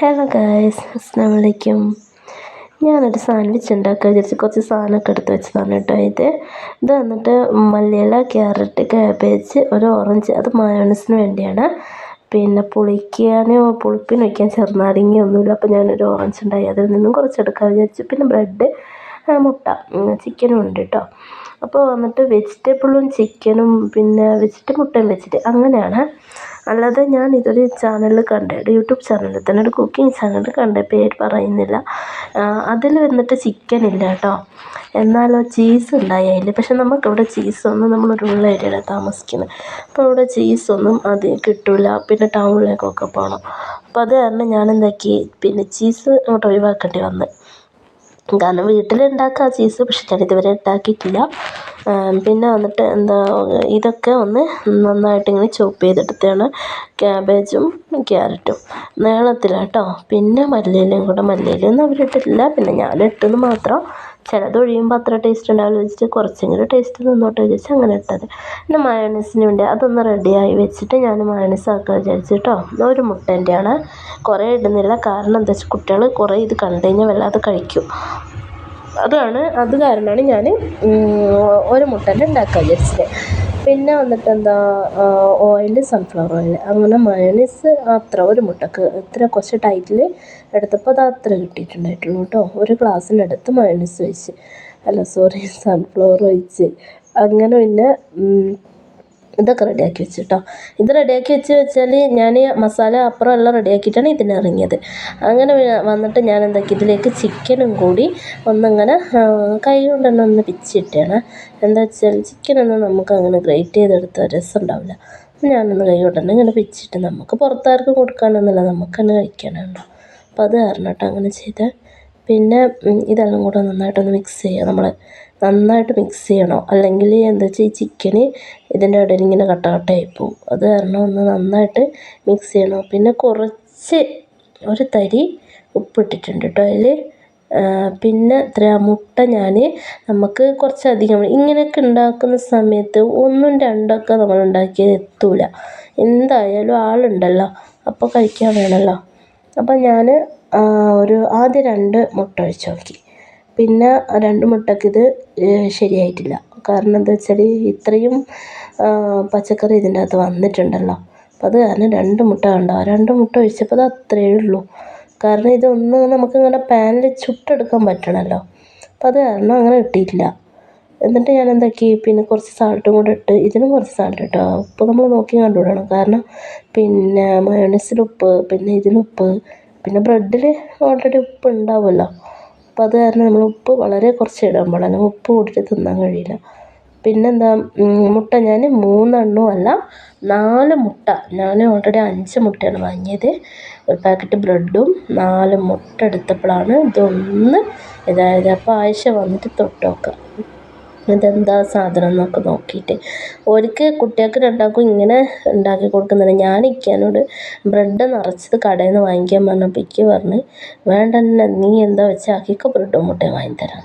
Hello guys അസ്സാം വലൈക്കും ഞാനൊരു സാൻഡ്വിച്ച് ഉണ്ടാക്കാൻ വിചാരിച്ച് കുറച്ച് സാധനമൊക്കെ എടുത്ത് വെച്ചതാണ് കേട്ടോ ഇത്. ഇത് വന്നിട്ട് മല്ലിയില ക്യാരറ്റ് കാബേജ് ഒരു ഓറഞ്ച് അത് മയോണീസിന് വേണ്ടിയാണ്. പിന്നെ പുളിക്കാനോ പുളിപ്പിന് വയ്ക്കാൻ ചെറുനാരങ്ങ ഒന്നുമില്ല അപ്പോൾ ഞാനൊരു ഓറഞ്ച് ഉണ്ടായി. അതിൽ നിന്നും കുറച്ചെടുക്കാൻ വിചാരിച്ചു. പിന്നെ ബ്രെഡ് മുട്ട ചിക്കനും ഉണ്ട് കേട്ടോ. അപ്പോൾ വന്നിട്ട് വെജിറ്റബിളും ചിക്കനും പിന്നെ വെച്ചിട്ട് മുട്ടയും വെച്ചിട്ട് അങ്ങനെയാണ്. അല്ലാതെ ഞാൻ ഇതൊരു ചാനലിൽ കണ്ട് യൂട്യൂബ് ചാനലിൽ തന്നെ ഒരു കുക്കിംഗ് ചാനൽ കണ്ട് പേര് പറയുന്നില്ല. അതിൽ വന്നിട്ട് ചിക്കൻ ഇല്ല കേട്ടോ. എന്നാലോ ചീസ് ഉണ്ടായി അതിൽ പക്ഷെ നമുക്കിവിടെ ചീസൊന്നും നമ്മൾ റൂറൽ ഏരിയയിലാണ് താമസിക്കുന്നത് അപ്പോൾ ഇവിടെ ചീസൊന്നും അത് കിട്ടില്ല പിന്നെ ടൗണിലേക്കൊക്കെ പോകണം അപ്പോൾ അത് കാരണം ഞാൻ എന്താക്കി പിന്നെ ചീസ് അങ്ങോട്ട് ഒഴിവാക്കേണ്ടി വന്നു. കാരണം വീട്ടിലുണ്ടാക്കാം ചീസ് പക്ഷെ ഇതുവരെ ഉണ്ടാക്കിയിട്ടില്ല. പിന്നെ വന്നിട്ട് എന്താ ഇതൊക്കെ ഒന്ന് നന്നായിട്ട് ഇങ്ങനെ ചോപ്പ് ചെയ്തെടുത്തതാണ് ക്യാബേജും ക്യാരറ്റും നീളത്തിലാണ് കേട്ടോ പിന്നെ മല്ലിയിലയും കൂടെ മല്ലിയിലയൊന്നും അവരിട്ടിട്ടില്ല. പിന്നെ ഞാൻ ഇട്ടെന്ന് മാത്രം. ചിലത് ഒഴിയുമ്പോൾ അത്ര ടേസ്റ്റ് ഉണ്ടാവില്ല. വെച്ചിട്ട് കുറച്ചെങ്കിലും ടേസ്റ്റ് നിന്നോട്ടെ വിചാരിച്ച് അങ്ങനെ ഇട്ടത്. പിന്നെ മയോണൈസിന് വേണ്ടി അതൊന്ന് റെഡിയായി വെച്ചിട്ട് ഞാൻ മയോണൈസ് ആക്കാൻ വിചാരിച്ചു കേട്ടോ ഒരു മുട്ടേന്റെയാണ്. കുറേ ഇടുന്നില്ല. കാരണം എന്താ വെച്ചാൽ കുട്ടികൾ കുറേ ഇത് കണ്ടു കഴിഞ്ഞാൽ വല്ലാതെ കഴിക്കും. അതാണ് അത് കാരണമാണ് ഞാൻ ഒരു മുട്ടേന്റെ ഉണ്ടാക്കാൻ വിചാരിച്ചത്. പിന്നെ വന്നിട്ട് എന്താ ഓയിൽ സൺഫ്ലവർ ഓയിൽ അങ്ങനെ മയോണൈസ് അത്ര ഒരു മുട്ടക്ക്. ഇത്ര കുറച്ച് ടൈറ്റിൽ എടുത്തപ്പോൾ അത് അത്ര കിട്ടിയിട്ടുണ്ടായിട്ടുള്ളൂ കേട്ടോ ഒരു ഗ്ലാസ്സിനടുത്ത് മയോണൈസ് ഒഴിച്ച്. അല്ല സോറി സൺഫ്ലവർ ഒഴിച്ച്. അങ്ങനെ പിന്നെ ഇതൊക്കെ റെഡിയാക്കി വെച്ചു കേട്ടോ ഇത് റെഡിയാക്കി വെച്ച് വെച്ചാൽ ഞാൻ മസാല അപ്പുറം എല്ലാം റെഡിയാക്കിയിട്ടാണ് ഇതിന് ഇറങ്ങിയത്. അങ്ങനെ വന്നിട്ട് ഞാൻ എന്താക്കി ഇതിലേക്ക് ചിക്കനും കൂടി ഒന്നങ്ങനെ കൈ കൊണ്ട് തന്നെ ഒന്ന് പിച്ചിട്ടാണ്. എന്താ വെച്ചാൽ ചിക്കനൊന്നും നമുക്ക് അങ്ങനെ ഗ്രേറ്റ് ചെയ്തെടുത്ത രസം ഉണ്ടാവില്ല. ഞാനൊന്ന് കൈ കൊണ്ട് തന്നെ ഇങ്ങനെ പിച്ചിട്ട് നമുക്ക് പുറത്താർക്കും കൊടുക്കാനൊന്നുമില്ല നമുക്ക് തന്നെ കഴിക്കാനുണ്ടോ അപ്പോൾ അത് കാരണം കേട്ടോ അങ്ങനെ ചെയ്ത്. പിന്നെ ഇതെല്ലാം കൂടെ നന്നായിട്ടൊന്ന് മിക്സ് ചെയ്യുക നമ്മൾ നന്നായിട്ട് മിക്സ് ചെയ്യണം? അല്ലെങ്കിൽ എന്താ വെച്ചാൽ ഈ ചിക്കന് ഇതിന്റെ ഇടയിൽ ഇങ്ങനെ കട്ട കട്ടയായി പോകും അത് കാരണം ഒന്ന് നന്നായിട്ട് മിക്സ് ചെയ്യണം. പിന്നെ കുറച്ച് ഒരു തരി ഉപ്പിട്ടിട്ടുണ്ട് കേട്ടോ അതിൽ പിന്നെ ഇത്ര മുട്ട ഞാൻ നമുക്ക് കുറച്ചധികം ഇങ്ങനെയൊക്കെ ഉണ്ടാക്കുന്ന സമയത്ത് ഒന്നും രണ്ടൊക്കെ നമ്മൾ ഉണ്ടാക്കിയത് എത്തൂല. എന്തായാലും ആളുണ്ടല്ലോ. അപ്പോൾ കഴിക്കാൻ വേണമല്ലോ അപ്പോൾ ഞാൻ ഒരു ആദ്യം രണ്ട് മുട്ട ഒഴിച്ച് നോക്കി. പിന്നെ രണ്ട് മുട്ടയ്ക്കിത് ശരിയായിട്ടില്ല. കാരണം എന്താ വെച്ചാൽ ഇത്രയും പച്ചക്കറി ഇതിന്റെ അകത്ത് വന്നിട്ടുണ്ടല്ലോ. അപ്പം അത് കാരണം രണ്ട് മുട്ട കണ്ടോ രണ്ട് മുട്ട ഒഴിച്ചപ്പോൾ അത് അത്രയേ ഉള്ളൂ. കാരണം ഇതൊന്ന് നമുക്കിങ്ങനെ പാനിൽ ചുട്ടെടുക്കാൻ പറ്റണമല്ലോ അപ്പം അത് കാരണം അങ്ങനെ കിട്ടിയിട്ടില്ല. എന്നിട്ട് ഞാൻ എന്താക്കി? പിന്നെ കുറച്ച് സാൾട്ടും കൂടെ ഇട്ട് ഇതിനും കുറച്ച് സാൾട്ട് ഇട്ടോ. ഉപ്പ് നമ്മൾ നോക്കി കണ്ടുവിടണം കാരണം പിന്നെ മയോണൈസിൽ ഉപ്പ് പിന്നെ ഇതിലുപ്പ് പിന്നെ ബ്രെഡിൽ ഓൾറെഡി ഉപ്പ് ഉണ്ടാവുമല്ലോ. അപ്പോൾ അത് കാരണം നമ്മൾ ഉപ്പ് വളരെ കുറച്ച് ഇടാൻ പാടുള്ളൂ ഉപ്പ് കൂട്ടിയിട്ട് തിന്നാൻ കഴിയില്ല. പിന്നെന്താ മുട്ട ഞാൻ മൂന്നെണ്ണവും അല്ല നാല് മുട്ട. ഞാൻ ഓൾറെഡി അഞ്ച് മുട്ടയാണ് വാങ്ങിയത്. ഒരു പാക്കറ്റ് ബ്രെഡും നാല് മുട്ട എടുത്തപ്പോഴാണ് ഇതൊന്ന് ഇതായത്. അപ്പോൾ ആയിഷ വന്നിട്ട് തൊട്ട് നോക്കുക ഇതെന്താ സാധനം എന്നൊക്കെ നോക്കിയിട്ട്. ഓർക്ക് കുട്ടികൾക്ക് രണ്ടാൾക്കും ഇങ്ങനെ ഉണ്ടാക്കി കൊടുക്കുന്നുണ്ട്. ഞാൻ ഇക്കാനോട് ബ്രെഡ് നിറച്ചത് കടയിൽ നിന്ന് വാങ്ങിക്കാൻ പറഞ്ഞപ്പോൾ ഇക്ക് പറഞ്ഞ് വേണ്ട തന്നെ നീ എന്താ വെച്ചാൽ ബ്രെഡും മുട്ടയും വാങ്ങിത്തരാം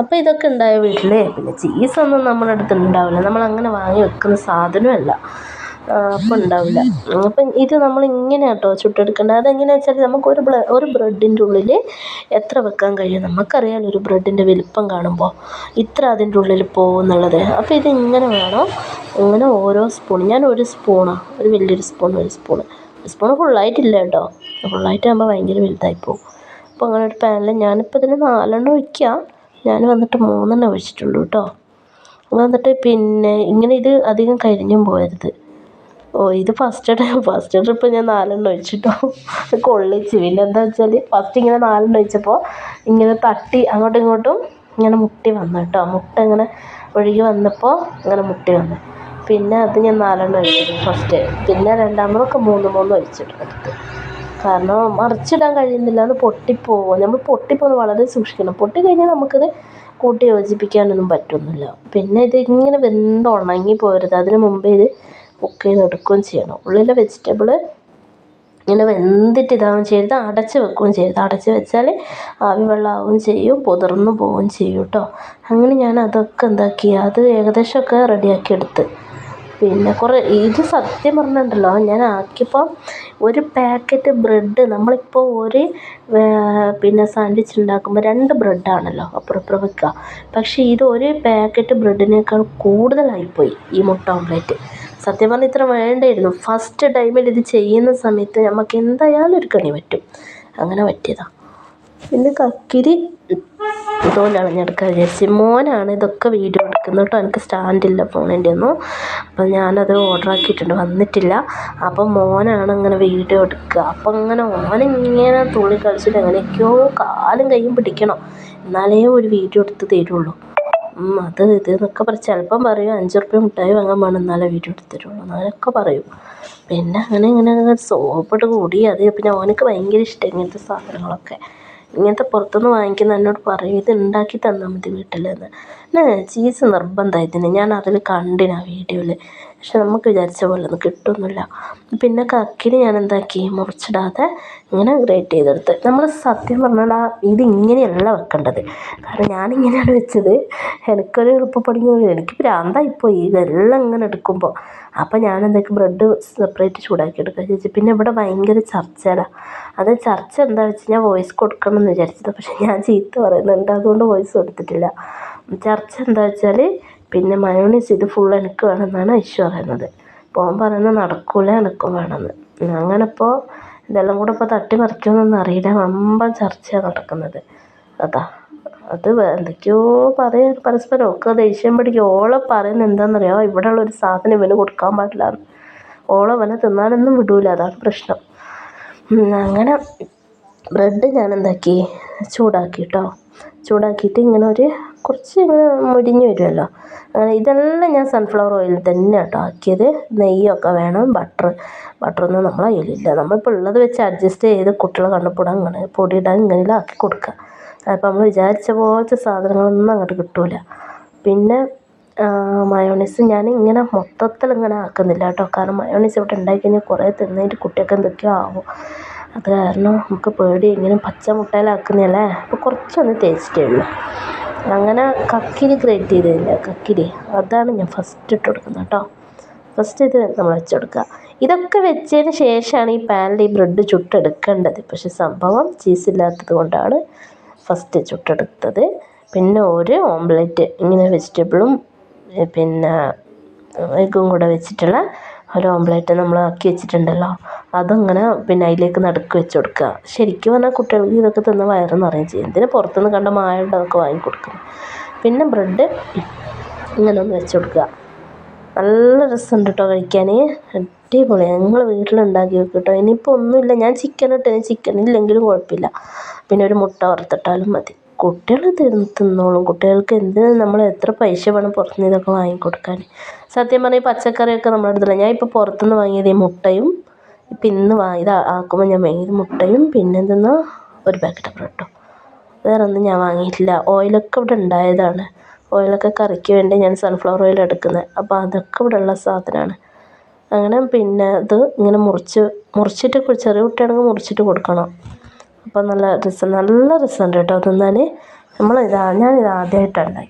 അപ്പോൾ ഇതൊക്കെ ഉണ്ടായ വീട്ടിൽ പിന്നെ ചീസൊന്നും നമ്മുടെ അടുത്ത് ഉണ്ടാവില്ല. നമ്മൾ അങ്ങനെ വാങ്ങി വെക്കുന്ന സാധനമല്ല. അപ്പം ഉണ്ടാവില്ല അപ്പം ഇത് നമ്മൾ ഇങ്ങനെ കേട്ടോ ചുട്ടെടുക്കേണ്ടത്. അതെങ്ങനെയാണെന്ന് വെച്ചാൽ നമുക്ക് ഒരു ഒരു ബ്രെഡിന്റെ ഉള്ളിൽ എത്ര വെക്കാൻ കഴിയും? നമുക്കറിയാമല്ലോ ഒരു ബ്രെഡിന്റെ വലിപ്പം കാണുമ്പോൾ ഇത്ര അതിന്റെ ഉള്ളിൽ പോകും എന്നുള്ളത് അപ്പോൾ ഇത് ഇങ്ങനെ വേണം. ഇങ്ങനെ ഓരോ സ്പൂൺ. ഞാൻ ഒരു സ്പൂണാണ് ഒരു വലിയൊരു സ്പൂൺ ഒരു സ്പൂൺ സ്പൂൺ ഫുള്ളായിട്ടില്ല കേട്ടോ. ഫുള്ളായിട്ടാകുമ്പോൾ ഭയങ്കര വലുതായി പോകും അപ്പോൾ അങ്ങനെ ഒരു പാനിൽ ഞാനിപ്പോൾ ഇതിന് നാലെണ്ണം ഒഴിക്കാം. ഞാൻ വന്നിട്ട് മൂന്നെണ്ണം ഒഴിച്ചിട്ടുള്ളൂ കേട്ടോ. വന്നിട്ട് പിന്നെ ഇങ്ങനെ ഇത് അധികം കരിഞ്ഞും പോകരുത് ഓ ഇത് ഫസ്റ്റ് ടൈം ഫസ്റ്റ് ട്രിപ്പ് ഞാൻ നാലെണ്ണം ഒഴിച്ചിട്ടോ? കൊള്ളിച്ച്. പിന്നെ എന്താ വെച്ചാൽ ഫസ്റ്റ് ഇങ്ങനെ നാലെണ്ണം ഒഴിച്ചപ്പോൾ ഇങ്ങനെ തട്ടി അങ്ങോട്ടും ഇങ്ങോട്ടും ഇങ്ങനെ മുട്ടി വന്നു കേട്ടോ. മുട്ട ഇങ്ങനെ ഒഴുകി വന്നപ്പോൾ ഇങ്ങനെ മുട്ടി വന്നു. പിന്നെ അത് ഞാൻ നാലെണ്ണം ഒഴിച്ചു ഫസ്റ്റ് പിന്നെ രണ്ടാമതൊക്കെ മൂന്ന് മൂന്ന് ഒഴിച്ചിട്ടെടുത്ത് കാരണം മറിച്ചിടാൻ കഴിയുന്നില്ല അത് പൊട്ടിപ്പോവും. നമ്മൾ പൊട്ടിപ്പോകുന്നത് വളരെ സൂക്ഷിക്കണം. പൊട്ടി കഴിഞ്ഞാൽ നമുക്കത് കൂട്ടി യോജിപ്പിക്കാനൊന്നും പറ്റുന്നില്ല പിന്നെ ഇത് ഇങ്ങനെ വെന്ത് ഉണങ്ങി പോരുത് അതിന് മുമ്പേ ഇത് കുക്ക് ചെയ്തെടുക്കുകയും ചെയ്യണം. ഉള്ളിലെ വെജിറ്റബിൾ ഇങ്ങനെ വെന്തിട്ട് ഇതാവുകയും ചെയ്യരുത് അടച്ച് വെക്കുകയും ചെയ്യരുത്. അടച്ച് വെച്ചാൽ ആവി വെള്ളമാവുകയും ചെയ്യും പുതിർന്നു പോവുകയും ചെയ്യും കേട്ടോ. അങ്ങനെ ഞാൻ അതൊക്കെ എന്താക്കി അത് ഏകദേശമൊക്കെ റെഡിയാക്കി എടുത്ത്. പിന്നെ കുറേ ഇത് സത്യം പറഞ്ഞിട്ടുണ്ടല്ലോ ഞാൻ ആക്കിയപ്പോൾ ഒരു പാക്കറ്റ് ബ്രെഡ് നമ്മളിപ്പോൾ ഒരു പിന്നെ സാൻഡ്വിച്ച് ഉണ്ടാക്കുമ്പോൾ രണ്ട് ബ്രെഡാണല്ലോ അപ്പുറം വെക്കുക. പക്ഷേ ഇത് ഒരു പാക്കറ്റ് ബ്രെഡിനേക്കാൾ കൂടുതലായിപ്പോയി ഈ മുട്ട ഓംലെറ്റ്. സത്യം പറഞ്ഞാൽ ഇത്ര വേണ്ടായിരുന്നു. ഫസ്റ്റ് ടൈമിൽ ഇത് ചെയ്യുന്ന സമയത്ത് നമുക്ക് എന്തായാലും ഒരു കണി പറ്റും. അങ്ങനെ പറ്റിയതാണ് പിന്നെ കക്കിരി തോൽ കളഞ്ഞെടുക്കാൻ വിചാരിച്ച്. മോനാണ് ഇതൊക്കെ വീഡിയോ എടുക്കുന്നത് കേട്ടോ. എനിക്ക് സ്റ്റാൻഡില്ല ഫോണിന്റെ ഒന്നും അപ്പം ഞാനത് ഓർഡർ ആക്കിയിട്ടുണ്ട്. വന്നിട്ടില്ല. അപ്പം മോനാണ് അങ്ങനെ വീഡിയോ എടുക്കുക. അപ്പം അങ്ങനെ ഓനിങ്ങനെ തുള്ളി കളിച്ചിട്ട് എങ്ങനെയൊക്കെയോ കാലും കൈയും പിടിക്കണം. എന്നാലേ ഒരു വീഡിയോ എടുത്ത് തരുള്ളൂ. അത് ഇത് എന്നൊക്കെ പറയും. ചിലപ്പം പറയും അഞ്ച് റുപ്യ മിഠായി വാങ്ങാൻ വേണം എന്നാലേ വീഡിയോ എടുത്ത് തരുള്ളൂ അങ്ങനെയൊക്കെ പറയും. പിന്നെ അങ്ങനെ ഇങ്ങനെ സോപ്പിട്ട് കൂടി അത് പിന്നെ ഓനക്ക് ഭയങ്കര ഇഷ്ടം ഇങ്ങനത്തെ സാധനങ്ങളൊക്കെ. ഇങ്ങനത്തെ പുറത്തുനിന്ന് വാങ്ങിക്കുന്ന എന്നോട് പറയും ഇത് ഉണ്ടാക്കി തന്നാൽ മതി വീട്ടിലെന്ന് ചീസ് നിർബന്ധമായിരുന്നു ഞാൻ അതിൽ കണ്ടിന് ആ വീഡിയോയിൽ പക്ഷെ നമുക്ക് വിചാരിച്ച പോലെ ഒന്നും കിട്ടുന്നില്ല. പിന്നെ കക്കിന് ഞാൻ എന്താക്കി മുറിച്ചിടാതെ ഇങ്ങനെ ഗ്രേറ്റ് ചെയ്തെടുത്ത്. നമ്മൾ സത്യം പറഞ്ഞാൽ ഇത് ഇങ്ങനെയല്ല വെക്കേണ്ടത്. കാരണം ഞാനിങ്ങനെയാണ് വെച്ചത്. എനിക്കൊരു എളുപ്പപ്പണി എനിക്ക് ഭ്രാന്തായിപ്പോയി. ഇതെല്ലാം ഇങ്ങനെ എടുക്കുമ്പോൾ അപ്പം ഞാൻ എന്താക്കി ബ്രെഡ് സെപ്പറേറ്റ് ചൂടാക്കി എടുക്കുക ചേച്ചി പിന്നെ ഇവിടെ ഭയങ്കര ചർച്ചയാണ് അത് ചർച്ച എന്താ വെച്ച് ഞാൻ വോയിസ് കൊടുക്കണം എന്ന് വിചാരിച്ചത്. പക്ഷെ ഞാൻ ചീത്ത പറയുന്നുണ്ട്. അതുകൊണ്ട് വോയിസ് കൊടുത്തിട്ടില്ല. ചർച്ച എന്താ വെച്ചാൽ പിന്നെ മയോണീസ് ഇത് ഫുൾ എനിക്ക് വേണമെന്നാണ് ഐശ്വ പറയുന്നത്. അവൻ പറയുന്നത് നടക്കില്ല എനിക്കും വേണമെന്ന്. അങ്ങനെ ഇപ്പോൾ ഇതെല്ലാം കൂടെ ഇപ്പോൾ തട്ടിമറിക്കുമെന്നൊന്നും അറിയില്ല. വമ്പൻ ചർച്ചയാണ് നടക്കുന്നത്. അതാ അത് എന്തൊക്കെയോ പറയാൻ പരസ്പരം ഒക്കെ ദേഷ്യം പിടിക്കും. ഓളെ പറയുന്നത് എന്താണെന്നറിയാമോ ഇവിടെയുള്ള ഒരു സാധനം ഇവന് കൊടുക്കാൻ പാടില്ല ഓളെ വന്നെ തിന്നാനൊന്നും വിടൂല. അതാണ് പ്രശ്നം. അങ്ങനെ ബ്രെഡ് ഞാൻ എന്താക്കി ചൂടാക്കി കേട്ടോ ചൂടാക്കിയിട്ട് ഇങ്ങനെ ഒരു കുറച്ച് ഇങ്ങനെ മുരിഞ്ഞ് വരുമല്ലോ. അങ്ങനെ ഇതെല്ലാം ഞാൻ സൺഫ്ലവർ ഓയിലിൽ തന്നെ കേട്ടോ ആക്കിയത്. നെയ്യൊക്കെ വേണം ബട്ടർ ബട്ടറൊന്നും നമ്മളെ കയ്യിലില്ല. നമ്മളിപ്പോൾ ഉള്ളത് വെച്ച് അഡ്ജസ്റ്റ് ചെയ്ത് കുട്ടികളെ കണ്ണപ്പൊടാൻ ഇങ്ങനെ പൊടിയിടാൻ ഇങ്ങനെ ആക്കി കൊടുക്കുക. അപ്പോൾ നമ്മൾ വിചാരിച്ച പോലത്തെ സാധനങ്ങളൊന്നും അങ്ങോട്ട് കിട്ടില്ല പിന്നെ മയോണൈസ് ഞാൻ ഇങ്ങനെ മൊത്തത്തിൽ ഇങ്ങനെ ആക്കുന്നില്ല കേട്ടോ കാരണം മയോണൈസ് ഇവിടെ ഉണ്ടാക്കി കഴിഞ്ഞാൽ കുറേ തിന്നിട്ട് കുട്ടിയൊക്കെ എന്തൊക്കെയോ ആവും. അത് കാരണം നമുക്ക് പേടി. ഇങ്ങനെ പച്ച മുട്ടയിലാക്കുന്നതല്ലേ അപ്പോൾ കുറച്ചൊന്ന് ടേസ്റ്റേ ഉള്ളൂ അങ്ങനെ കക്കിരി ഗ്രേറ്റ് ചെയ്തില്ല കക്കിരി അതാണ് ഞാൻ ഫസ്റ്റ് ഇട്ട് കൊടുക്കുന്നത് കേട്ടോ. ഫസ്റ്റ് ഇത് നമ്മൾ വെച്ച് കൊടുക്കുക. ഇതൊക്കെ വെച്ചതിന് ശേഷമാണ് ഈ പാനിൽ ഈ ബ്രെഡ് ചുട്ടെടുക്കേണ്ടത്. പക്ഷേ സംഭവം ചീസ് ഇല്ലാത്തത് കൊണ്ടാണ് ഫസ്റ്റ് ചുട്ടെടുത്തത്. പിന്നെ ഒരു ഓംലെറ്റ് ഇങ്ങനെ വെജിറ്റബിളും പിന്നെ എഗ്ഗും കൂടെ വെച്ചിട്ടുള്ള ഒരു ഓംലെറ്റ് നമ്മൾ ആക്കി വെച്ചിട്ടുണ്ടല്ലോ. അതങ്ങനെ പിന്നെ അതിലേക്ക് നടുക്ക് വെച്ച് കൊടുക്കുക. ശരിക്കും പറഞ്ഞാൽ കുട്ടികൾക്ക് ഇതൊക്കെ തിന്ന് വയറ് നിറയും ചെയ്യും. എന്തിനാ പുറത്തുനിന്ന് കണ്ട മായുണ്ട് അതൊക്കെ വാങ്ങി പിന്നെ ബ്രെഡ് ഇങ്ങനെ ഒന്ന് വെച്ച് കൊടുക്കുക. നല്ല രസമുണ്ട് കേട്ടോ കഴിക്കാൻ അടിപൊളി. ഞങ്ങൾ വീട്ടിലുണ്ടാക്കി വെക്കും കേട്ടോ. ഇനിയിപ്പോൾ ഒന്നുമില്ല. ഞാൻ ചിക്കൻ ഇട്ടേന് ചിക്കൻ ഇല്ലെങ്കിലും കുഴപ്പമില്ല. പിന്നെ ഒരു മുട്ട വറുത്തിട്ടാലും മതി. കുട്ടികൾ തിന്നോളും. കുട്ടികൾക്ക് എന്തിന് നമ്മൾ എത്ര പൈസ വേണം പുറത്തുനിന്ന് ഇതൊക്കെ വാങ്ങിക്കൊടുക്കാൻ. സത്യം പറഞ്ഞാൽ ഈ പച്ചക്കറിയൊക്കെ നമ്മുടെ അടുത്തില്ല ഞാൻ ഇപ്പോൾ പുറത്തു നിന്ന് വാങ്ങിയത് ഈ മുട്ടയും ഇപ്പം ഇന്ന് ഇത് ആക്കുമ്പോൾ ഞാൻ വാങ്ങിയത് മുട്ടയും പിന്നെ എന്തെന്നാ ഒരു പാക്കറ്റ് ബ്രെഡും വേറെ ഒന്നും ഞാൻ വാങ്ങിയിട്ടില്ല. ഓയിലൊക്കെ ഇവിടെ ഉണ്ടായതാണ്. ഓയിലൊക്കെ കറിക്ക് വേണ്ടി ഞാൻ സൺഫ്ലവർ ഓയിൽ എടുക്കുന്നത്. അപ്പോൾ അതൊക്കെ ഇവിടെ ഉള്ള സാധനമാണ്. അങ്ങനെ പിന്നെ ഇത് ഇങ്ങനെ മുറിച്ച് മുറിച്ചിട്ട് ചെറിയ കുട്ടിയാണെങ്കിൽ മുറിച്ചിട്ട് കൊടുക്കണം. അപ്പോൾ നല്ല രസം നല്ല രസമുണ്ട് കേട്ടോ തിന്നാൻ നമ്മൾ ഇതാ ആദ്യമായിട്ടാണ് ഉണ്ടാക്കി